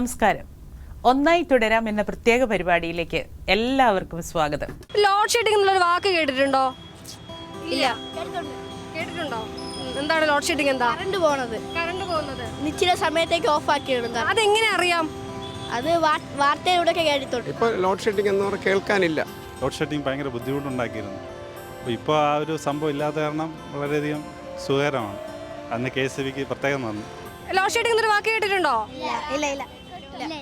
നമസ്കാരം. ഒന്നായി തുടരാം എന്ന പ്രത്യേക പരിപാടിയിലേക്ക് എല്ലാവർക്കും സ്വാഗതം. ലോഡ് ഷെഡിംഗ് എന്നുള്ളൊരു വാക്ക് കേട്ടിട്ടുണ്ടോ? ഇല്ല. കേട്ടിട്ടുണ്ടോ? എന്താണ് ലോഡ് ഷെഡിംഗ് എന്താ? കറണ്ട് പോണത്. കറണ്ട് പോകുന്നത്. നിശ്ചിത സമയത്തേക്ക് ഓഫ് ആക്കിയിടുന്നത് അതെങ്ങനെ അറിയാം അത് വാർത്തയിലൂടെ കേട്ടിട്ടുണ്ട്. ഇപ്പോൾ ലോഡ് ഷെഡിംഗ് എന്ന് പറഞ്ഞാൽ കേൾക്കാനില്ല. ലോഡ് ഷെഡിങ് ഭയങ്കര ബുദ്ധിമുട്ടുണ്ടാക്കിയിരുന്നു. അപ്പോൾ ഇപ്പോൾ ആ ഒരു സംഭവം ഇല്ലാത്ത കാരണം വളരെയധികം സുഖകരമാണ്. അന്ന് കെ എസ് ബിക്ക് പ്രത്യേകം നന്ദി. ലോഡ് ഷെഡിംഗ് എന്നൊരു വാക്ക് കേട്ടിട്ടുണ്ടോ? ഇല്ല ഇല്ല ഇല്ല. പവർ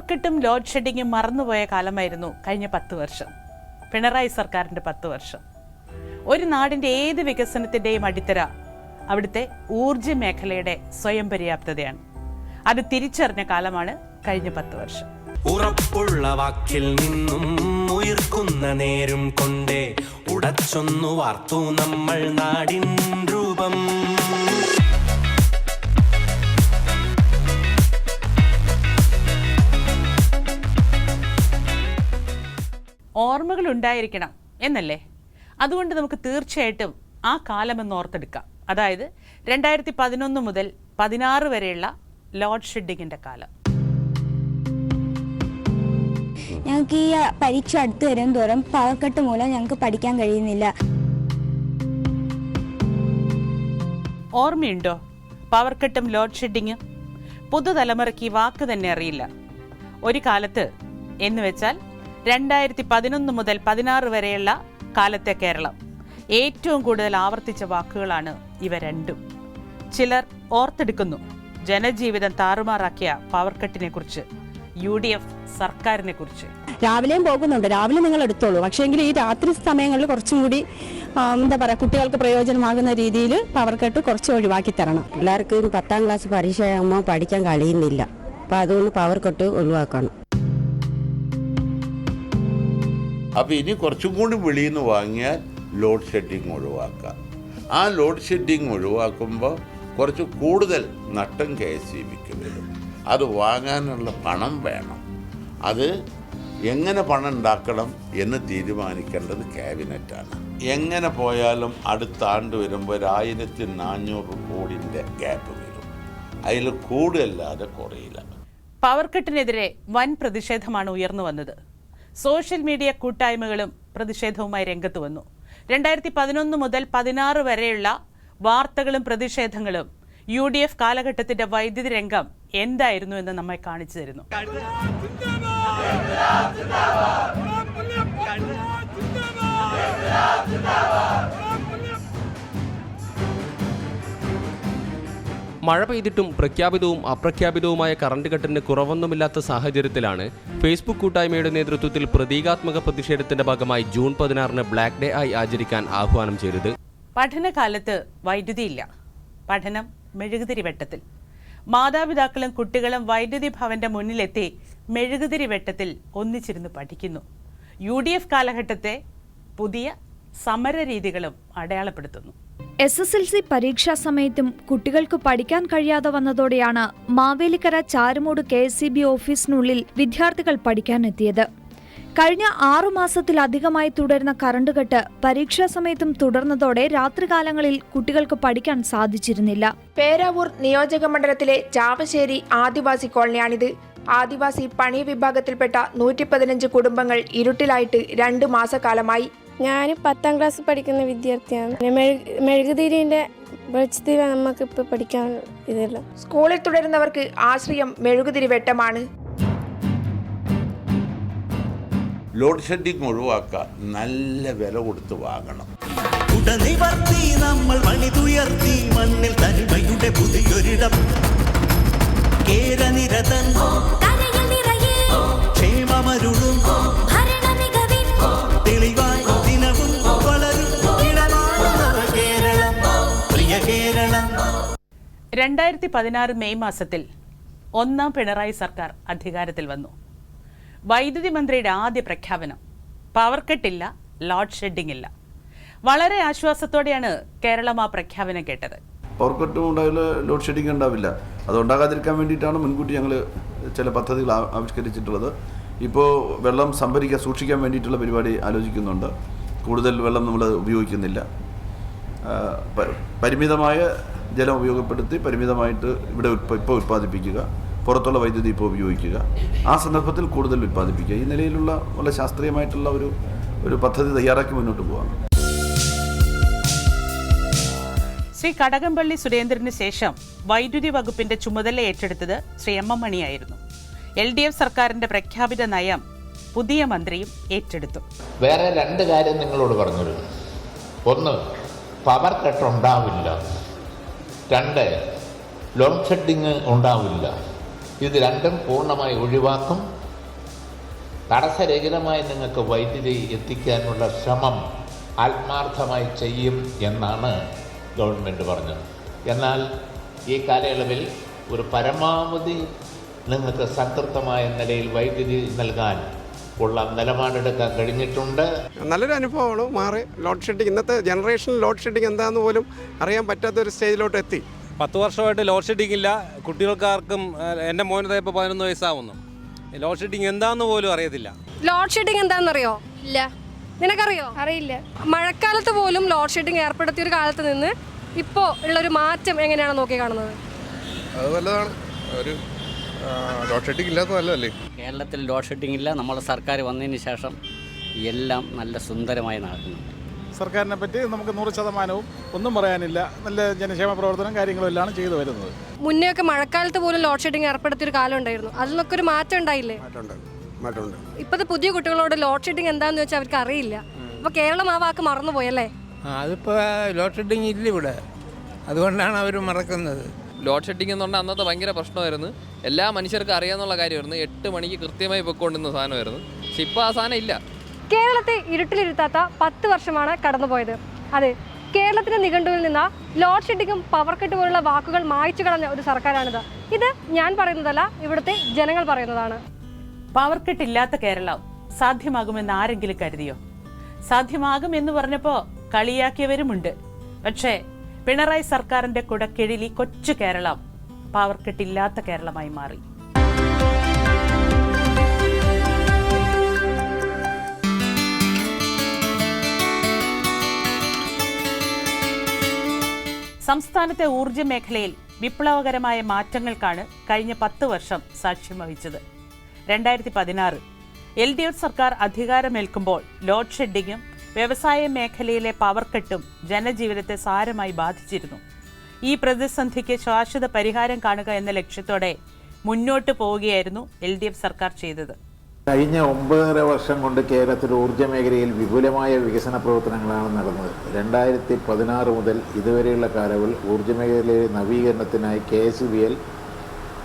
കട്ടും ലോഡ് ഷെഡിങ്ങും മറന്നുപോയ കാലമായിരുന്നു കഴിഞ്ഞ പത്ത് വർഷം. പിണറായി സർക്കാരിന്റെ പത്ത് വർഷം. ഒരു നാടിന്റെ ഏത് വികസനത്തിന്റെയും അടിത്തറ അവിടുത്തെ ഊർജ മേഖലയുടെ സ്വയം പര്യാപ്തതയാണ് അത് തിരിച്ചറിഞ്ഞ കാലമാണ് കഴിഞ്ഞ പത്ത് വർഷം. ഉറപ്പുള്ള വാക്കിൽ നിന്നും ഉയർക്കുന്ന നേരും കൊണ്ടേ ഉടച്ചൊന്നു വാർത്തു നമ്മൾ നാടിൻ രൂപം. ഓർമ്മകൾ ഉണ്ടായിരിക്കണം എന്നല്ലേ? അതുകൊണ്ട് നമുക്ക് തീർച്ചയായിട്ടും ആ കാലമെന്ന് ഓർത്തെടുക്കാം. അതായത് രണ്ടായിരത്തി പതിനൊന്ന് മുതൽ പതിനാറ് വരെയുള്ള ലോഡ് ഷെഡിങ്ങിന്റെ കാലം. ഞങ്ങൾക്ക് ഈ പരീക്ഷ അടുത്ത് വരും തോറും പാവക്കെട്ട് മൂലം ഞങ്ങൾക്ക് പഠിക്കാൻ കഴിയുന്നില്ല. ഓർമ്മയുണ്ടോ? പവർക്കെട്ടും കട്ടും ലോഡ് ഷെഡിങ്ങും? പുതുതലമുറയ്ക്ക് ഈ വാക്ക് തന്നെ അറിയില്ല. ഒരു കാലത്ത് എന്ന് വെച്ചാൽ രണ്ടായിരത്തി പതിനൊന്ന് മുതൽ പതിനാറ് വരെയുള്ള കാലത്തെ കേരളം. ഏറ്റവും കൂടുതൽ ആവർത്തിച്ച വാക്കുകളാണ് ഇവ രണ്ടും. ചിലർ ഓർത്തെടുക്കുന്നു. ജനജീവിതം താറുമാറാക്കിയ പവർക്കെട്ടിനെ കുറിച്ച് യു ഡി എഫ് സർക്കാരിനെ കുറിച്ച്. രാവിലെയും പോകുന്നുണ്ട്. രാവിലെ നിങ്ങൾ എടുത്തോളൂ. പക്ഷേങ്കിൽ ഈ രാത്രി സമയങ്ങളിൽ കുറച്ചും കൂടി എന്താ പറയുക കുട്ടികൾക്ക് പ്രയോജനമാകുന്ന രീതിയിൽ പവർ കട്ട് കുറച്ച് ഒഴിവാക്കി തരണം. എല്ലാവർക്കും പത്താം ക്ലാസ് പരീക്ഷയാകുമ്പോൾ പഠിക്കാൻ കഴിയുന്നില്ല. അപ്പം അതുകൊണ്ട് പവർ കട്ട് ഒഴിവാക്കണം. അപ്പോൾ ഇനി കുറച്ചും കൂടി വെളിയിൽ നിന്ന് വാങ്ങിയാൽ ലോഡ് ഷെഡിങ് ഒഴിവാക്കാം. ആ ലോഡ് ഷെഡിങ് ഒഴിവാക്കുമ്പോൾ കുറച്ച് കൂടുതൽ നട്ടം കെ എസ് സി ബിക്ക് വരും. അത് വാങ്ങാനുള്ള പണം വേണം. അത് എങ്ങനെ പണം ഉണ്ടാക്കണം എന്ന് തീരുമാനിക്കേണ്ടത് ക്യാബിനറ്റാണ്. എങ്ങനെ പോയാലും അടുത്ത ആണ്ട് വരുമ്പോൾ ഒരു ആയിരത്തി നാനൂറ് കോടിന്റെ ഗ്യാപ്പ് വരും. അതിൽ കൂടുതലല്ലാതെ കുറയില്ല. പവർ കട്ടിനെതിരെ വൻ പ്രതിഷേധമാണ് ഉയർന്നു വന്നത്. സോഷ്യൽ മീഡിയ കൂട്ടായ്മകളും പ്രതിഷേധവുമായി രംഗത്ത് വന്നു. രണ്ടായിരത്തി പതിനൊന്ന് മുതൽ പതിനാറ് വരെയുള്ള വാർത്തകളും പ്രതിഷേധങ്ങളും യു ഡി എഫ് കാലഘട്ടത്തിന്റെ വൈദ്യുതി രംഗം എന്തായിരുന്നു എന്ന് നമ്മെ കാണിച്ചു തരുന്നു. മഴ പെയ്തിട്ടും പ്രഖ്യാപിതവും അപ്രഖ്യാപിതവുമായ കറണ്ട് കട്ടിന് കുറവൊന്നുമില്ലാത്ത സാഹചര്യത്തിലാണ് ഫേസ്ബുക്ക് കൂട്ടായ്മയുടെ നേതൃത്വത്തിൽ പ്രതീകാത്മക പ്രതിഷേധത്തിന്റെ ഭാഗമായി ജൂൺ പതിനാറിന് ബ്ലാക്ക് ഡേ ആയി ആചരിക്കാൻ ആഹ്വാനം ചെയ്തത്. പഠനകാലത്ത് വൈദ്യുതിയില്ല പഠനം മെഴുകുതിരി വെട്ടത്തിൽ. മാതാപിതാക്കളും കുട്ടികളും വൈദ്യുതി ഭവന്റെ മുന്നിലെത്തി മെഴുകുതിരി വെട്ടത്തിൽ ഒന്നിച്ചിരുന്ന് പഠിക്കുന്നു. യു ഡി എഫ് കാലഘട്ടത്തെ പുതിയ സമര രീതികളും അടയാളപ്പെടുത്തുന്നു. എസ് എസ് എൽ സി പരീക്ഷാ സമയത്തും കുട്ടികൾക്ക് പഠിക്കാൻ കഴിയാതെ വന്നതോടെയാണ് Mavelikkara Charummood K S E B ഓഫീസിനുള്ളിൽ വിദ്യാർത്ഥികൾ പഠിക്കാനെത്തിയത്. കഴിഞ്ഞ ആറു മാസത്തിലധികമായി തുടരുന്ന കറണ്ട് കട്ട് പരീക്ഷാ സമയത്തും തുടർന്നതോടെ രാത്രികാലങ്ങളിൽ കുട്ടികൾക്ക് പഠിക്കാൻ സാധിച്ചിരുന്നില്ല. പേരാവൂർ നിയോജക മണ്ഡലത്തിലെ ചാവശ്ശേരി ആദിവാസി കോളനിയാണിത്. ആദിവാസി പണി വിഭാഗത്തിൽപ്പെട്ട നൂറ്റി പതിനഞ്ച് കുടുംബങ്ങൾ ഇരുട്ടിലായിട്ട് രണ്ട് മാസക്കാലമായി. ഞാൻ പത്താം ക്ലാസ് പഠിക്കുന്ന വിദ്യാർത്ഥിയാണ്. മെഴുക് മെഴുകുതിരിന്റെ വെളിച്ചത്തിൽ നമുക്ക് ഇപ്പൊ പഠിക്കാൻ ഇതില്ല. സ്കൂളിൽ തുടരുന്നവർക്ക് ആശ്രയം മെഴുകുതിരി വെട്ടമാണ്. ലോഡ് ഷെഡിങ് ഒഴിവാക്കാൻ നല്ല വില കൊടുത്ത് വാങ്ങണം. ഉടനിവർത്തി നമ്മൾ പണിതുയർത്തി മണ്ണിൽ തനിമയുടെ പുതിയൊരിടം. കേരനിരതൻ ക്ഷേമമരുളും. തെളിവായി ദിനവും വളരും. കേരളം. പ്രിയ കേരളം. രണ്ടായിരത്തി പതിനാറ് മെയ് മാസത്തിൽ ഒന്നാം പിണറായി സർക്കാർ അധികാരത്തിൽ വന്നു. വൈദ്യുതി മന്ത്രിയുടെ ആദ്യ പ്രഖ്യാപനം. പവർ കട്ടില്ല ലോഡ് ഷെഡിംഗ് ഇല്ല. വളരെ ആശ്വാസത്തോടെയാണ് കേരളം ആ പ്രഖ്യാപനം കേട്ടത്. പവർ കട്ടും ഉണ്ടാവില്ല ലോഡ് ഷെഡിംഗ് ഉണ്ടാവില്ല. അത് ഉണ്ടാകാതിരിക്കാൻ വേണ്ടിയിട്ടാണ് മുൻകൂട്ടി ഞങ്ങൾ ചില പദ്ധതികൾ ആവിഷ്കരിച്ചിട്ടുള്ളത്. ഇപ്പോൾ വെള്ളം സംഭരിക്കാൻ സൂക്ഷിക്കാൻ വേണ്ടിയിട്ടുള്ള പരിപാടി ആലോചിക്കുന്നുണ്ട്. കൂടുതൽ വെള്ളം നമ്മൾ ഉപയോഗിക്കുന്നില്ല. പരിമിതമായ ജലം ഉപയോഗപ്പെടുത്തി പരിമിതമായിട്ട് ഇവിടെ ഇപ്പോൾ ഉൽപ്പാദിപ്പിക്കുക പുറത്തുള്ള വൈദ്യുതി ഇപ്പോൾ ഉപയോഗിക്കുക. ആ സന്ദർഭത്തിൽ കൂടുതൽ ഉൽപ്പാദിപ്പിക്കുക ഈ നിലയിലുള്ള വളരെ ശാസ്ത്രീയമായിട്ടുള്ള ഒരു ഒരു പദ്ധതി തയ്യാറാക്കി മുന്നോട്ട് പോകാം ശ്രീ കടകംപള്ളി സുരേന്ദ്രന് ശേഷം വൈദ്യുതി വകുപ്പിന്റെ ചുമതല ഏറ്റെടുത്തത് ശ്രീ എം എം മണിയായിരുന്നു. എൽ ഡി എഫ് സർക്കാരിന്റെ പ്രഖ്യാപിത നയം പുതിയ മന്ത്രിയും ഏറ്റെടുത്തു. വേറെ രണ്ട് കാര്യം നിങ്ങളോട് പറഞ്ഞിരുന്നു ഒന്ന് പവർ കട്ട് ഉണ്ടാവില്ല. രണ്ട് ലോഡ് ഷെഡിങ് ഉണ്ടാവില്ല. ഇത് രണ്ടും പൂർണമായി ഒഴിവാക്കും. തടസ്സരഹിതമായി നിങ്ങൾക്ക് വൈദ്യുതി എത്തിക്കാനുള്ള ശ്രമം ആത്മാർത്ഥമായി ചെയ്യും എന്നാണ് ഗവൺമെന്റ് പറഞ്ഞത്. എന്നാൽ ഈ കാലയളവിൽ ഒരു പരമാവധി നിങ്ങൾക്ക് സംതൃപ്തമായ നിലയിൽ വൈദ്യുതി നൽകാൻ ഉള്ള നിലപാടെടുക്കാൻ കഴിഞ്ഞിട്ടുണ്ട്. നല്ലൊരു അനുഭവമാണ് മാറി ലോഡ് ഷെഡിങ് ഇന്നത്തെ ജനറേഷൻ ലോഡ് ഷെഡിങ് എന്താണെന്ന് പോലും അറിയാൻ പറ്റാത്ത ഒരു സ്റ്റേജിലോട്ട് എത്തി. പത്ത് വർഷമായിട്ട് ലോഡ് ഷെഡിങ് ഇല്ല. കുട്ടികൾക്കാർക്കും എന്റെ മോന് ഇപ്പോൾ പതിനൊന്ന് വയസ്സാവുന്നു. ലോഡ് ഷെഡിങ് എന്താന്ന് പോലും അറിയത്തില്ല. ലോഡ് ഷെഡിങ് എന്താണെന്നറിയോ ഇല്ല. നിനക്കറിയോ? അറിയില്ല. മഴക്കാലത്ത് പോലും ലോഡ് ഷെഡിങ് ഏർപ്പെടുത്തിയ ഒരു കാലത്ത് നിന്ന് ഇപ്പോ ഉള്ളൊരു മാറ്റം എങ്ങനെയാണ് നോക്കി കാണുന്നത്? അത് നല്ലതാണ്. ഒരു ലോഡ് ഷെഡിങ് ഇല്ലാത്ത നല്ലതല്ലേ? കേരളത്തിൽ ലോഡ് ഷെഡിംഗ് ഇല്ല. നമ്മളെ സർക്കാർ വന്നതിന് ശേഷം എല്ലാം നല്ല സുന്ദരമായി നടക്കുന്നു സർക്കാരിനെ പറ്റി നമുക്ക് നൂറ് ശതമാനവും ഒന്നും പറയാനില്ല. നല്ല ജനക്ഷേമ പ്രവർത്തനം കാര്യങ്ങളും എല്ലാം ചെയ്തു വരുന്നത്. മുന്നേ ഒക്കെ മഴക്കാലത്ത് പോലും ലോഡ് ഷെഡിങ് ഏർപ്പെടുത്തിയ ഒരു കാലം ഉണ്ടായിരുന്നു. അതിനൊക്കെ ഒരു മാറ്റം ഉണ്ടായില്ലേ? മാറ്റമുണ്ട്. ഇപ്പോഴത്തെ പുതിയ കുട്ടികളോട് ലോഡ് ഷെഡിങ് എന്താന്ന് വെച്ചാൽ അവർക്ക് അറിയില്ല. അപ്പോൾ കേരളം ആ വാക്ക് മറന്നുപോയല്ലേ അതിപ്പോൾ ലോഡ് ഷെഡിങ് ഇല്ല ഇവിടെ. അതുകൊണ്ടാണ് അവർ മറക്കുന്നത്. ലോഡ് ഷെഡിങ് എന്ന് പറഞ്ഞാൽ അന്നത്തെ ഭയങ്കര പ്രശ്നമായിരുന്നു. എല്ലാ മനുഷ്യർക്കും അറിയാമെന്നുള്ള കാര്യമായിരുന്നു. എട്ട് മണിക്ക് കൃത്യമായി പൊയ്ക്കൊണ്ടിരുന്ന സാധനമായിരുന്നു. പക്ഷെ ഇപ്പോൾ ആ സാധനം ഇല്ല. കേരളത്തെ ഇരുട്ടിലിരുത്താത്ത പത്ത് വർഷമാണ് കടന്നുപോയത്. അതെ കേരളത്തിന്റെ നിഘണ്ടുവിൽ നിന്ന് ലോഡ് ഷെഡിങ്ങും പവർ കട്ട് പോലുള്ള വാക്കുകൾ മായ്ച്ചു കളഞ്ഞ ഒരു സർക്കാരാണിത്. ഇത് ഞാൻ പറയുന്നതല്ല ഇവിടുത്തെ ജനങ്ങൾ പറയുന്നതാണ്. പവർ കട്ട് ഇല്ലാത്ത കേരളം സാധ്യമാകുമെന്ന് ആരെങ്കിലും കരുതിയോ? സാധ്യമാകും എന്ന് പറഞ്ഞപ്പോ കളിയാക്കിയവരുമുണ്ട്. പക്ഷേ പിണറായി സർക്കാരിന്റെ കുടക്കീഴിൽ ഈ കൊച്ചു കേരളം പവർ കട്ട് ഇല്ലാത്ത കേരളമായി മാറി. സംസ്ഥാനത്തെ ഊർജ മേഖലയിൽ വിപ്ലവകരമായ മാറ്റങ്ങൾക്കാണ് കഴിഞ്ഞ പത്ത് വർഷം സാക്ഷ്യം വഹിച്ചത്. രണ്ടായിരത്തി പതിനാറ് എൽ ഡി എഫ് സർക്കാർ അധികാരമേൽക്കുമ്പോൾ ലോഡ് ഷെഡിങ്ങും വ്യവസായ മേഖലയിലെ പവർ ജനജീവിതത്തെ സാരമായി ബാധിച്ചിരുന്നു. ഈ പ്രതിസന്ധിക്ക് ശാശ്വത പരിഹാരം കാണുക എന്ന ലക്ഷ്യത്തോടെ മുന്നോട്ട് പോവുകയായിരുന്നു എൽ സർക്കാർ ചെയ്തത്. കഴിഞ്ഞ ഒമ്പതര വർഷം കൊണ്ട് കേരളത്തിൽ ഊർജ മേഖലയിൽ വിപുലമായ വികസന പ്രവർത്തനങ്ങളാണ് നടന്നത്. രണ്ടായിരത്തി പതിനാറ് മുതൽ ഇതുവരെയുള്ള കാലവിൽ ഊർജ മേഖലയിലെ നവീകരണത്തിനായി കെ എസ് ബി എൽ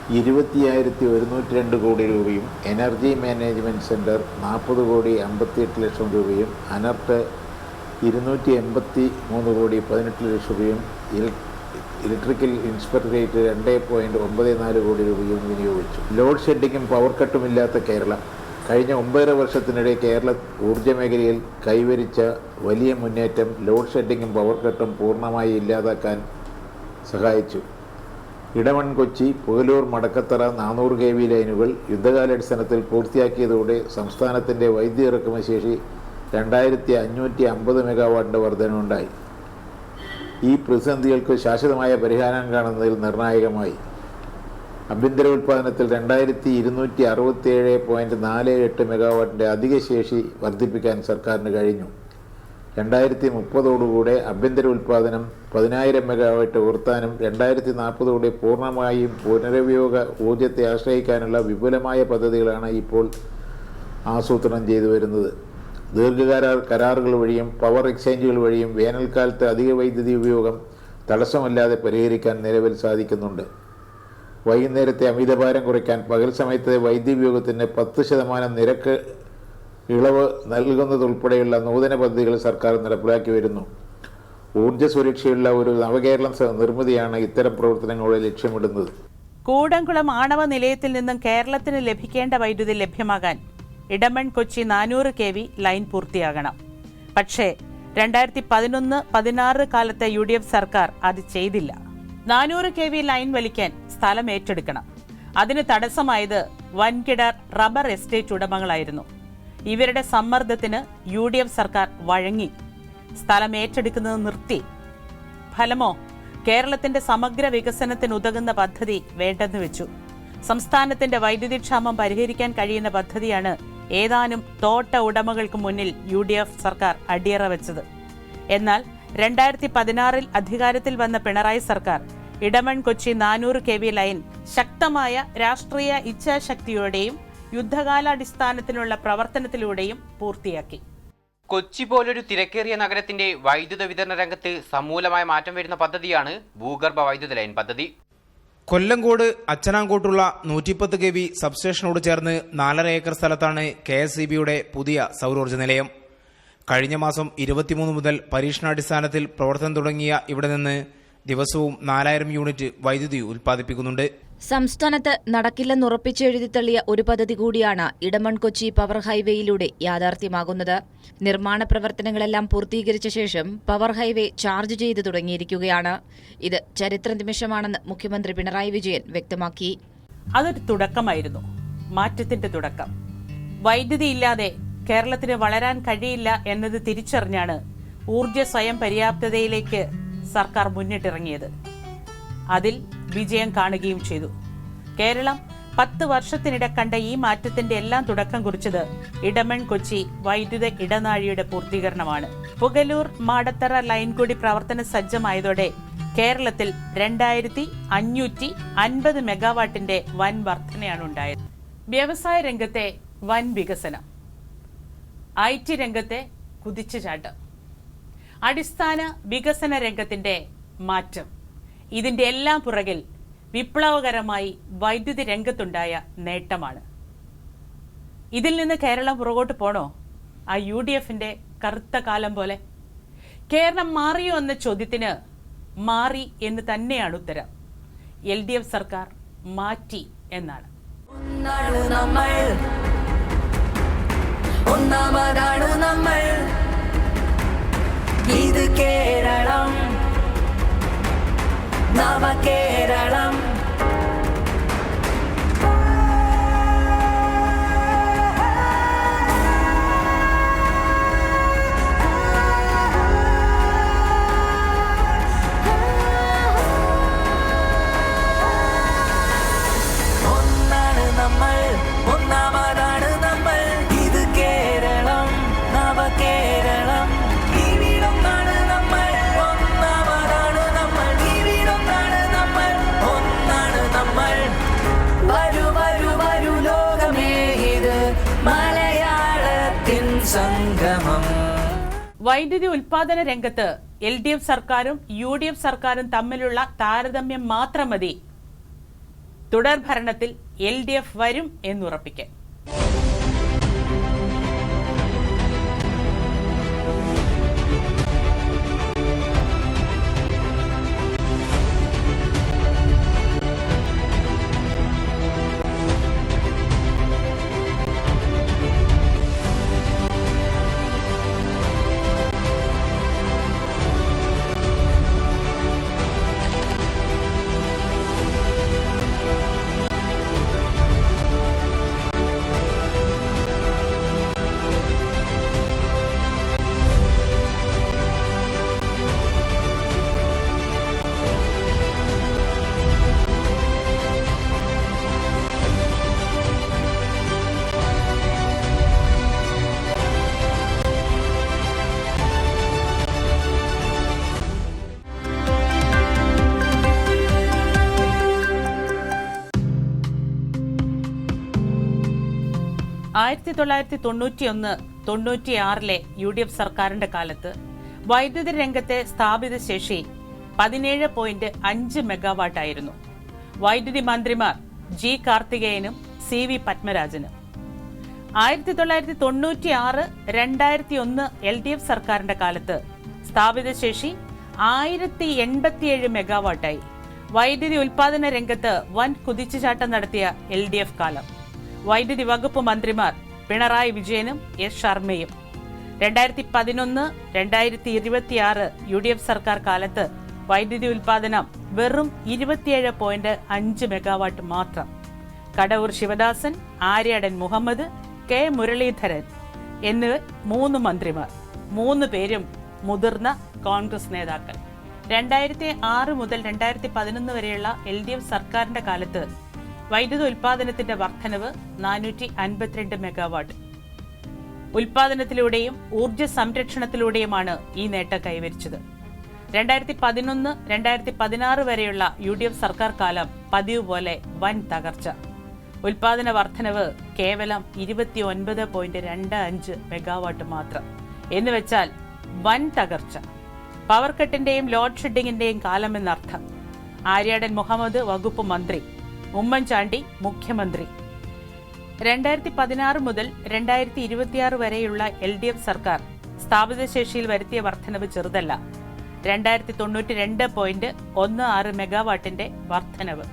ഇരുപത്തിയായിരത്തി ഒരുന്നൂറ്റി രണ്ട് കോടി രൂപയും എനർജി മാനേജ്മെന്റ് സെന്റർ നാൽപ്പത് കോടി അമ്പത്തിയെട്ട് ലക്ഷം രൂപയും അനർട്ട് ഇരുന്നൂറ്റി എൺപത്തി മൂന്ന് കോടി പതിനെട്ട് ലക്ഷം രൂപയും ഇല- ഇലക്ട്രിക്കൽ ഇൻസ്പെക്ടറേറ്റ് രണ്ട് പോയിന്റ് ഒമ്പത് നാല് കോടി രൂപയും വിനിയോഗിച്ചു. ലോഡ് ഷെഡിങ്ങും പവർ കട്ടുമില്ലാത്ത കേരളം കഴിഞ്ഞ ഒമ്പതര വർഷത്തിനിടെ കേരള ഊർജ മേഖലയിൽ കൈവരിച്ച വലിയ മുന്നേറ്റം ലോഡ് ഷെഡിങ്ങും പവർ കട്ടും പൂർണമായി ഇല്ലാതാക്കാൻ സഹായിച്ചു. ഇടമൺ കൊച്ചി പുകലൂർ മടക്കത്തറ നാനൂറ് കെ വി ലൈനുകൾ യുദ്ധകാലടിസ്ഥാനത്തിൽ പൂർത്തിയാക്കിയതോടെ സംസ്ഥാനത്തിന്റെ വൈദ്യുതി ഇറക്കുമതി ശേഷി രണ്ടായിരത്തി അഞ്ഞൂറ്റി അമ്പത് മെഗാവാട്ടിന്റെ വർധനവുണ്ടായി. ഈ പ്രതിസന്ധികൾക്ക് ശാശ്വതമായ പരിഹാരം കാണുന്നതിൽ നിർണായകമായി. ആഭ്യന്തര ഉൽപ്പാദനത്തിൽ രണ്ടായിരത്തി ഇരുന്നൂറ്റി അറുപത്തിയേഴ് പോയിന്റ് നാല് എട്ട് മെഗാവാട്ടിന്റെ അധിക ശേഷി വർദ്ധിപ്പിക്കാൻ സർക്കാരിന് കഴിഞ്ഞു. രണ്ടായിരത്തി മുപ്പതോടുകൂടെ ആഭ്യന്തര ഉൽപ്പാദനം പതിനായിരം മെഗാവാട്ട് ഉയർത്താനും രണ്ടായിരത്തി നാൽപ്പതോടെ പൂർണമായും പുനരുപയോഗ ഊർജത്തെ ആശ്രയിക്കാനുള്ള വിപുലമായ പദ്ധതികളാണ് ഇപ്പോൾ ആസൂത്രണം ചെയ്തു വരുന്നത്. ദീർഘകാല കരാറുകൾ വഴിയും പവർ എക്സ്ചേഞ്ചുകൾ വഴിയും വേനൽക്കാലത്ത് അധിക വൈദ്യുതി ഉപയോഗം തടസ്സമല്ലാതെ പരിഹരിക്കാൻ നിലവിൽ സാധിക്കുന്നുണ്ട്. വൈകുന്നേരത്തെ അമിതഭാരം കുറയ്ക്കാൻ പകൽ സമയത്തെ വൈദ്യുതി ഉപയോഗത്തിന് പത്ത് ശതമാനം നിരക്ക് ഇളവ് നൽകുന്നതുൾപ്പെടെയുള്ള നൂതന പദ്ധതികൾ സർക്കാർ നടപ്പിലാക്കി വരുന്നു. ഊർജ സുരക്ഷയുള്ള ഒരു നവകേരളം നിർമ്മിതിയാണ് ഇത്തരം പ്രവർത്തനങ്ങളോടെ ലക്ഷ്യമിടുന്നത്. കൂടംകുളം ആണവ നിലയത്തിൽ നിന്നും കേരളത്തിന് ലഭിക്കേണ്ട വൈദ്യുതി ലഭ്യമാകാൻ ഇടമൺ കൊച്ചി നാനൂറ് കെ വി ലൈൻ പൂർത്തിയാകണം. പക്ഷേ രണ്ടായിരത്തി പതിനൊന്ന് പതിനാറ് കാലത്തെ യു ഡി എഫ് സർക്കാർ അത് ചെയ്തില്ല. നാനൂറ് കെ വി ലൈൻ വലിക്കാൻ സ്ഥലം ഏറ്റെടുക്കണം. അതിന് തടസ്സമായത് വൻകിട റബ്ബർ എസ്റ്റേറ്റ് ഉടമകളായിരുന്നു. ഇവരുടെ സമ്മർദ്ദത്തിന് യു ഡി എഫ് സർക്കാർ വഴങ്ങി. സ്ഥലം ഏറ്റെടുക്കുന്നത് നിർത്തി. ഫലമോ കേരളത്തിന്റെ സമഗ്ര വികസനത്തിന് ഉതകുന്ന പദ്ധതി വേണ്ടെന്ന് വെച്ചു. സംസ്ഥാനത്തിന്റെ വൈദ്യുതി ക്ഷാമം പരിഹരിക്കാൻ കഴിയുന്ന പദ്ധതിയാണ് ഏതാനും തോട്ട ഉടമകൾക്ക് മുന്നിൽ യു സർക്കാർ അടിയറ വെച്ചത്. എന്നാൽ രണ്ടായിരത്തി പതിനാറിൽ അധികാരത്തിൽ വന്ന പിണറായി സർക്കാർ ഇടമൺ കൊച്ചി നാനൂറ് കെ വി ലൈൻ ശക്തമായ രാഷ്ട്രീയ ഇച്ഛാശക്തിയോടെയും യുദ്ധകാലാടിസ്ഥാനത്തിലുള്ള പ്രവർത്തനത്തിലൂടെയും പൂർത്തിയാക്കി. കൊച്ചി പോലൊരു തിരക്കേറിയ നഗരത്തിന്റെ വൈദ്യുത വിതരണ രംഗത്ത് സമൂലമായ മാറ്റം വരുന്ന പദ്ധതിയാണ് ഭൂഗർഭ വൈദ്യുത ലൈൻ പദ്ധതി. കൊല്ലങ്കോട് അച്ചനാങ്കോട്ടുള്ള നൂറ്റിപ്പത്ത് കെ വി സബ്സ്റ്റേഷനോട് ചേർന്ന് നാലര ഏക്കർ സ്ഥലത്താണ് കെ എസ് സി ബിയുടെ പുതിയ സൗരോർജ നിലയം. കഴിഞ്ഞ മാസം ഇരുപത്തിമൂന്ന് മുതൽ പരീക്ഷണാടിസ്ഥാനത്തിൽ പ്രവർത്തനം തുടങ്ങിയ ഇവിടെ നിന്ന് ദിവസവും നാലായിരം യൂണിറ്റ് വൈദ്യുതി ഉൽപ്പാദിപ്പിക്കുന്നുണ്ട്. സംസ്ഥാനത്ത് നടക്കില്ലെന്നുറപ്പിച്ചെഴുതി തള്ളിയ ഒരു പദ്ധതി കൂടിയാണ് ഇടമൺ കൊച്ചി പവർ ഹൈവേയിലൂടെ യാഥാർത്ഥ്യമാകുന്നത്. നിർമ്മാണ പ്രവർത്തനങ്ങളെല്ലാം പൂർത്തീകരിച്ച ശേഷം പവർ ഹൈവേ ചാർജ് ചെയ്ത് തുടങ്ങിയിരിക്കുകയാണ്. ഇത് ചരിത്ര നിമിഷമാണെന്ന് മുഖ്യമന്ത്രി പിണറായി വിജയൻ വ്യക്തമാക്കി. അതൊരു തുടക്കമായിരുന്നു. മാറ്റത്തിന്റെ തുടക്കം. വൈദ്യുതി ഇല്ലാതെ കേരളത്തിന് വളരാൻ കഴിയില്ല എന്നത് തിരിച്ചറിഞ്ഞാണ് ഊർജ സ്വയം പര്യാപ്തതയിലേക്ക് സർക്കാർ മുന്നിട്ടിറങ്ങിയത്. അതിൽ വിജയം കാണുകയും ചെയ്തു. കേരളം പത്ത് വർഷത്തിനിടെ കണ്ട ഈ മാറ്റത്തിന്റെ എല്ലാം തുടക്കം കുറിച്ചത് ഇടമൺ കൊച്ചി വൈദ്യുത ഇടനാഴിയുടെ പൂർത്തീകരണമാണ്. പുകലൂർ മാടത്തറ ലൈൻ കൂടി പ്രവർത്തന സജ്ജമായതോടെ കേരളത്തിൽ രണ്ടായിരത്തി അഞ്ഞൂറ്റി അൻപത് മെഗാവാട്ടിന്റെ വൻ വർധനയാണ് ഉണ്ടായത്. വ്യവസായ രംഗത്തെ വൻ വികസനം. ഐ ടി രംഗത്തെ കുതിച്ചുചാട്ടം അടിസ്ഥാന വികസന രംഗത്തിന്റെ മാറ്റം. ഇതിന്റെ എല്ലാം പുറകിൽ വിപ്ലവകരമായി വൈദ്യുതി രംഗത്തുണ്ടായ നേട്ടമാണ്. ഇതിൽ നിന്ന് കേരളം പുറകോട്ട് പോണോ? ആ യു ഡി എഫിന്റെ കറുത്ത കാലം പോലെ. കേരളം മാറിയോ എന്ന ചോദ്യത്തിന് മാറി എന്ന് തന്നെയാണ് ഉത്തരം. എൽ ഡി എഫ് സർക്കാർ മാറ്റി എന്നാണ്. ഒന്നാമതാണ് നമ്മൾ. ഇത് കേരളം. നവകേരളം. ഒന്നാണ് ഉൽപാദന രംഗത്ത് എൽ ഡി എഫ് സർക്കാരും യു ഡി എഫ് സർക്കാരും തമ്മിലുള്ള താരതമ്യം മാത്രം മതി. തുടർ ഭരണത്തിൽ എൽ ഡി എഫ് വരും എന്നുറപ്പിക്കാൻ ആയിരത്തി തൊള്ളായിരത്തി തൊണ്ണൂറ്റിയൊന്ന് തൊണ്ണൂറ്റിയാറിലെ യു ഡി എഫ് സർക്കാരിന്റെ കാലത്ത് വൈദ്യുതി രംഗത്തെ സ്ഥാപിത ശേഷി പതിനേഴ് പോയിന്റ് അഞ്ച് മെഗാവാട്ട് ആയിരുന്നു വൈദ്യുതി മന്ത്രിമാർ ജി കാർത്തികേയനും സി വി പത്മരാജനും. ആയിരത്തി തൊള്ളായിരത്തി തൊണ്ണൂറ്റി ആറ് രണ്ടായിരത്തി ഒന്ന് എൽ ഡി എഫ് സർക്കാരിന്റെ കാലത്ത് സ്ഥാപിത ശേഷി ആയിരത്തി എൺപത്തിയേഴ് മെഗാവാട്ടായി. വൈദ്യുതി ഉൽപാദന രംഗത്ത് വൻ കുതിച്ചുചാട്ടം നടത്തിയ എൽ ഡി എഫ് കാലം. വൈദ്യുതി വകുപ്പ് മന്ത്രിമാർ പിണറായി വിജയനും എസ് ശർമ്മയും. രണ്ടായിരത്തി പതിനൊന്ന് രണ്ടായിരത്തി ഇരുപത്തിയാറ് യു ഡി എഫ് സർക്കാർ കാലത്ത് വൈദ്യുതി ഉൽപാദനം വെറും ഇരുപത്തിയേഴ് പോയിന്റ് അഞ്ച് മെഗാവാട്ട് മാത്രം. കടവൂർ ശിവദാസൻ ആര്യാടൻ മുഹമ്മദ് കെ മുരളീധരൻ എന്നിവർ മൂന്ന് മന്ത്രിമാർ. മൂന്ന് പേരും മുതിർന്ന കോൺഗ്രസ് നേതാക്കൾ. രണ്ടായിരത്തി ആറ് മുതൽ രണ്ടായിരത്തി പതിനൊന്ന് വരെയുള്ള എൽ ഡി എഫ് സർക്കാരിന്റെ കാലത്ത് വൈദ്യുത ഉൽപാദനത്തിന്റെ വർധനവ് നാനൂറ്റി അൻപത്തിരണ്ട് മെഗാവാട്ട്. ഉൽപാദനത്തിലൂടെയും ഊർജ സംരക്ഷണത്തിലൂടെയുമാണ് ഈ നേട്ടം കൈവരിച്ചത്. രണ്ടായിരത്തി പതിനൊന്ന് രണ്ടായിരത്തി പതിനാറ് വരെയുള്ള യു ഡി എഫ് സർക്കാർ കാലം പതിവ് പോലെ വൻ തകർച്ച. ഉൽപാദന വർധനവ് കേവലം ഇരുപത്തി ഒൻപത് പോയിന്റ് രണ്ട് അഞ്ച് മെഗാവാട്ട് മാത്രം. എന്ന് വെച്ചാൽ വൻ തകർച്ച. പവർ കട്ടിന്റെയും ലോഡ് ഷെഡിങ്ങിന്റെയും കാലമെന്നർത്ഥം ആര്യാടൻ മുഹമ്മദ് വകുപ്പ് മന്ത്രി. ഉമ്മൻചാണ്ടി മുഖ്യമന്ത്രി. രണ്ടായിരത്തി പതിനാറ് മുതൽ രണ്ടായിരത്തി ഇരുപത്തിയാറ് വരെയുള്ള എൽ ഡി എഫ് സർക്കാർ സ്ഥാപിത ശേഷിയിൽ വരുത്തിയ വർധനവ് ചെറുതല്ല. രണ്ടായിരത്തി തൊണ്ണൂറ്റി രണ്ട് പോയിന്റ് ഒന്ന് ആറ് മെഗാവാട്ടിന്റെ വർധനവ്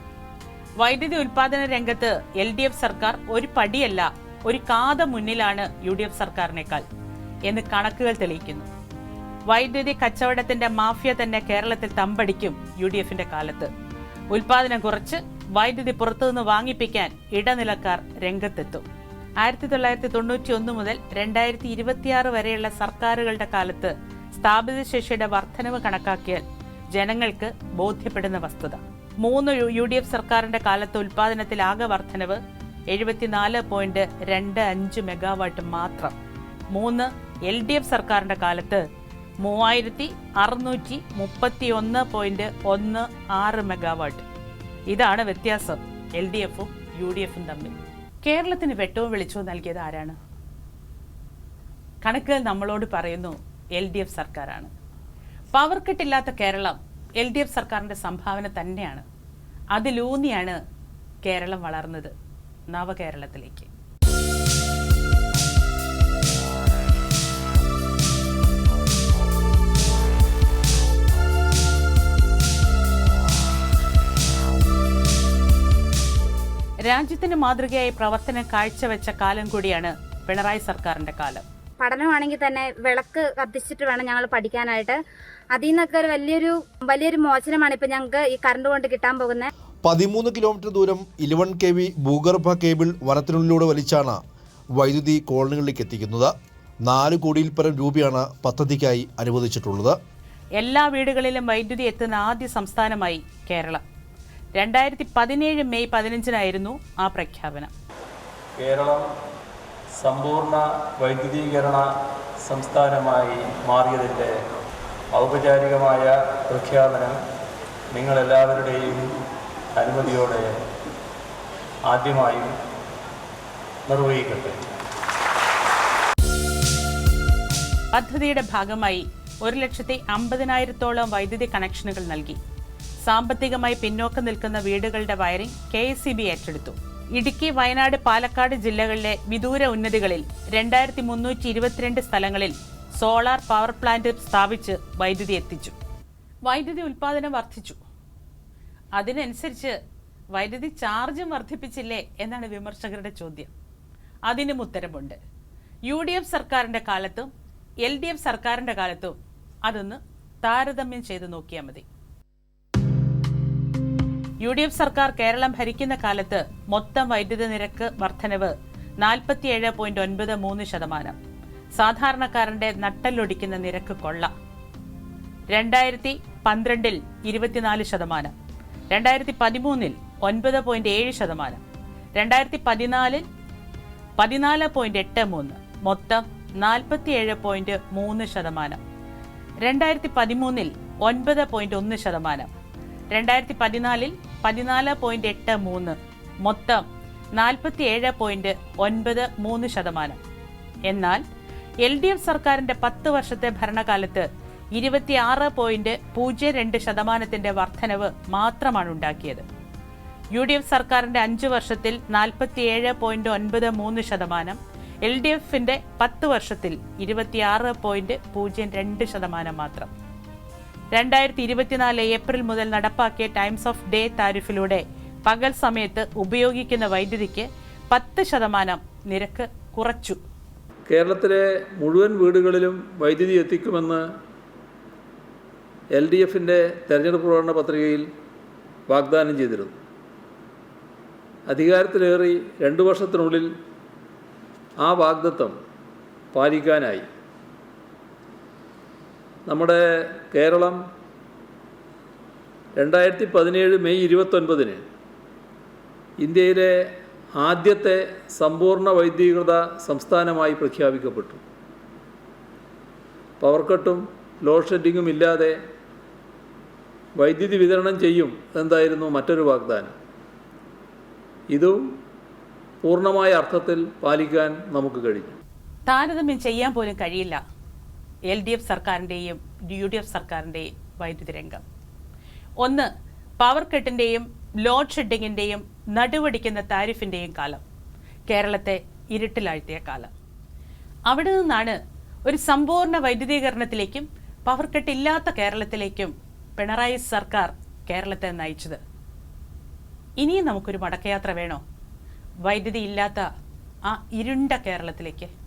വൈദ്യുതി ഉൽപാദന രംഗത്ത് എൽ ഡി എഫ് സർക്കാർ ഒരു പടിയല്ല ഒരു കാത മുന്നിലാണ് യു ഡി എഫ് സർക്കാരിനേക്കാൾ എന്ന് കണക്കുകൾ തെളിയിക്കുന്നു. വൈദ്യുതി കച്ചവടത്തിന്റെ മാഫിയ തന്നെ കേരളത്തിൽ തമ്പടിക്കും യു ഡി എഫിന്റെ കാലത്ത്. ഉൽപാദനം കുറച്ച് വൈദ്യുതി പുറത്തുനിന്ന് വാങ്ങിപ്പിക്കാൻ ഇടനിലക്കാർ രംഗത്തെത്തും. ആയിരത്തി തൊള്ളായിരത്തി തൊണ്ണൂറ്റി ഒന്ന് മുതൽ രണ്ടായിരത്തി ഇരുപത്തിയാറ് വരെയുള്ള സർക്കാരുകളുടെ കാലത്ത് സ്ഥാപിത ശേഷിയുടെ വർധനവ് കണക്കാക്കിയാൽ ജനങ്ങൾക്ക് ബോധ്യപ്പെടുന്ന വസ്തുത. മൂന്ന് യു ഡി എഫ് സർക്കാരിന്റെ കാലത്ത് ഉൽപാദനത്തിൽ ആകെ വർധനവ് എഴുപത്തിനാല് പോയിന്റ് രണ്ട് അഞ്ച് മെഗാവാട്ട് മാത്രം. മൂന്ന് എൽ ഡി എഫ് സർക്കാരിന്റെ കാലത്ത് മൂവായിരത്തി അറുന്നൂറ്റി മുപ്പത്തി ഒന്ന് പോയിന്റ് ഒന്ന് ആറ് മെഗാവാട്ട്. ഇതാണ് വ്യത്യാസം. എൽ ഡി എഫും യു ഡി എഫും തമ്മിൽ. കേരളത്തിന് വെട്ടവും വെളിച്ചവും നൽകിയത് ആരാണ്? കണക്കുകൾ നമ്മളോട് പറയുന്നു എൽ ഡി എഫ് സർക്കാരാണ്. പവർ കട്ടില്ലാത്ത കേരളം എൽ ഡി എഫ് സർക്കാരിന്റെ സംഭാവന തന്നെയാണ്. അതിലൂന്നിയാണ് കേരളം വളർന്നത് നവകേരളത്തിലേക്ക്. രാജ്യത്തിന് മാതൃകയായി പ്രവർത്തനം കാഴ്ചവെച്ച കാലം കൂടിയാണ് പിണറായി സർക്കാരിന്റെ കാലം. പഠനമാണെങ്കിൽ തന്നെ വിളക്ക് കത്തിച്ചിട്ട് വേണം ഞങ്ങൾ പഠിക്കാനായിട്ട്. അതിൽ നിന്നൊക്കെ ഒരു വലിയൊരു വലിയൊരു മോചനമാണ് ഇപ്പം ഞങ്ങൾക്ക് ഈ കറണ്ട് കൊണ്ട് കിട്ടാൻ പോകുന്നത്. പതിമൂന്ന് കിലോമീറ്റർ ദൂരം ഇലവൻ കെ വി ഭൂഗർഭ കേബിൾ വനത്തിനുള്ളിലൂടെ വലിച്ചാണ് വൈദ്യുതി കോളനികളിലേക്ക് എത്തിക്കുന്നത്. നാല് കോടിയിൽ പരം രൂപയാണ് പദ്ധതിക്കായി അനുവദിച്ചിട്ടുള്ളത്. എല്ലാ വീടുകളിലും വൈദ്യുതി എത്തുന്ന ആദ്യ സംസ്ഥാനമായി കേരളം. രണ്ടായിരത്തി പതിനേഴ് മെയ് പതിനഞ്ചിനായിരുന്നു ആ പ്രഖ്യാപനം. കേരളം സമ്പൂർണ വൈദ്യുതീകരണ സംസ്ഥാനമായി മാറിയതിന്റെ ഔപചാരികമായ പ്രഖ്യാപനം നിങ്ങളെല്ലാവരുടെയും അനുമതിയോടെ ആദ്യമായും നിർവഹിക്കട്ടെ പദ്ധതിയുടെ ഭാഗമായി ഒരു ലക്ഷത്തി അമ്പതിനായിരത്തോളം വൈദ്യുതി കണക്ഷനുകൾ നൽകി. സാമ്പത്തികമായി പിന്നോക്കം നിൽക്കുന്ന വീടുകളുടെ വയറിംഗ് കെ എസ് ഏറ്റെടുത്തു. ഇടുക്കി വയനാട് പാലക്കാട് ജില്ലകളിലെ വിദൂര ഉന്നതികളിൽ രണ്ടായിരത്തി മുന്നൂറ്റി ഇരുപത്തിരണ്ട് സ്ഥലങ്ങളിൽ സോളാർ പവർ പ്ലാന്റ് സ്ഥാപിച്ച് വൈദ്യുതി എത്തിച്ചു. വൈദ്യുതി ഉൽപാദനം വർദ്ധിച്ചു. അതിനനുസരിച്ച് വൈദ്യുതി ചാർജും വർദ്ധിപ്പിച്ചില്ലേ എന്നാണ് വിമർശകരുടെ ചോദ്യം. അതിനും ഉത്തരമുണ്ട്. യു ഡി എഫ് സർക്കാരിന്റെ കാലത്തും എൽ ഡി എഫ് സർക്കാരിന്റെ കാലത്തും അതൊന്ന് താരതമ്യം ചെയ്ത് നോക്കിയാൽ മതി. യു ഡി എഫ് സർക്കാർ കേരളം ഭരിക്കുന്ന കാലത്ത് മൊത്തം വൈദ്യുത നിരക്ക് വർധനവ് നാൽപ്പത്തിയേഴ് പോയിന്റ് ഒൻപത് മൂന്ന് ശതമാനം. സാധാരണക്കാരന്റെ നട്ടല്ലൊടിക്കുന്ന നിരക്ക് കൊള്ള. രണ്ടായിരത്തി പന്ത്രണ്ടിൽ ഇരുപത്തിനാല് ശതമാനം. രണ്ടായിരത്തി പതിമൂന്നിൽ ഒൻപത് പോയിന്റ് ഏഴ് ശതമാനം. രണ്ടായിരത്തി പതിനാലിൽ പതിനാല് പോയിന്റ് എട്ട് മൂന്ന്. മൊത്തം നാൽപ്പത്തിയേഴ് പോയിന്റ് മൂന്ന് ശതമാനം. രണ്ടായിരത്തി പതിമൂന്നിൽ ഒൻപത് പോയിന്റ് ഒന്ന് ശതമാനം. രണ്ടായിരത്തി പതിനാലിൽ പതിനാല് പോയിന്റ് എട്ട് മൂന്ന്. മൊത്തം നാൽപ്പത്തി ഏഴ് പോയിന്റ് ഒൻപത് മൂന്ന് ശതമാനം. എന്നാൽ എൽ ഡി എഫ് സർക്കാരിന്റെ പത്ത് വർഷത്തെ ഭരണകാലത്ത് ഇരുപത്തിയാറ് പോയിന്റ് പൂജ്യം രണ്ട് ശതമാനത്തിന്റെ വർധനവ് മാത്രമാണ് ഉണ്ടാക്കിയത്. യു ഡി എഫ് സർക്കാരിന്റെ അഞ്ചു വർഷത്തിൽ നാൽപ്പത്തിയേഴ് പോയിന്റ് ഒൻപത് മൂന്ന് ശതമാനം എൽ ഡി എഫിന്റെ പത്ത് വർഷത്തിൽ ഇരുപത്തിയാറ് പോയിന്റ് പൂജ്യം രണ്ട് ശതമാനം മാത്രം. രണ്ടായിരത്തി ഇരുപത്തിനാല് ഏപ്രിൽ മുതൽ നടപ്പാക്കിയ ടൈംസ് ഓഫ് ഡേ താരിഫിലൂടെ പകൽ സമയത്ത് ഉപയോഗിക്കുന്ന വൈദ്യുതിക്ക് പത്ത് ശതമാനം നിരക്ക് കുറച്ചു. കേരളത്തിലെ മുഴുവൻ വീടുകളിലും വൈദ്യുതി എത്തിക്കുമെന്ന് എൽ ഡി എഫിന്റെ തെരഞ്ഞെടുപ്പ് പ്രകടന പത്രികയിൽ വാഗ്ദാനം ചെയ്തിരുന്നു. അധികാരത്തിലേറി രണ്ട് വർഷത്തിനുള്ളിൽ ആ വാഗ്ദത്വം പാലിക്കാനായി. നമ്മുടെ കേരളം രണ്ടായിരത്തി പതിനേഴ് മെയ് ഇരുപത്തൊൻപതിന് ഇന്ത്യയിലെ ആദ്യത്തെ സമ്പൂർണ വൈദ്യുതീകൃത സംസ്ഥാനമായി പ്രഖ്യാപിക്കപ്പെട്ടു. പവർ കട്ടും ലോഡ് ഷെഡിങ്ങും ഇല്ലാതെ വൈദ്യുതി വിതരണം ചെയ്യും എന്തായിരുന്നു മറ്റൊരു വാഗ്ദാനം. ഇതും പൂർണമായ അർത്ഥത്തിൽ പാലിക്കാൻ നമുക്ക് കഴിഞ്ഞു. താരതമ്യം ചെയ്യാൻ പോലും കഴിയില്ല. എൽ ഡി എഫ് സർക്കാരിന്റെയും യു ഡി എഫ് സർക്കാരിന്റെയും വൈദ്യുതി രംഗം. ഒന്ന് പവർ കട്ടിന്റെയും ലോഡ് ഷെഡിങ്ങിന്റെയും നടുവടിക്കുന്ന താരിഫിന്റെയും കാലം. കേരളത്തെ ഇരുട്ടിലാഴ്ത്തിയ കാലം. അവിടെ നിന്നാണ് ഒരു സമ്പൂർണ വൈദ്യുതീകരണത്തിലേക്കും പവർ കട്ട് ഇല്ലാത്ത കേരളത്തിലേക്കും പിണറായി സർക്കാർ കേരളത്തെ നയിച്ചത്. ഇനിയും നമുക്കൊരു മടക്കയാത്ര വേണോ? വൈദ്യുതി ഇല്ലാത്ത ആ ഇരുണ്ട കേരളത്തിലേക്ക്.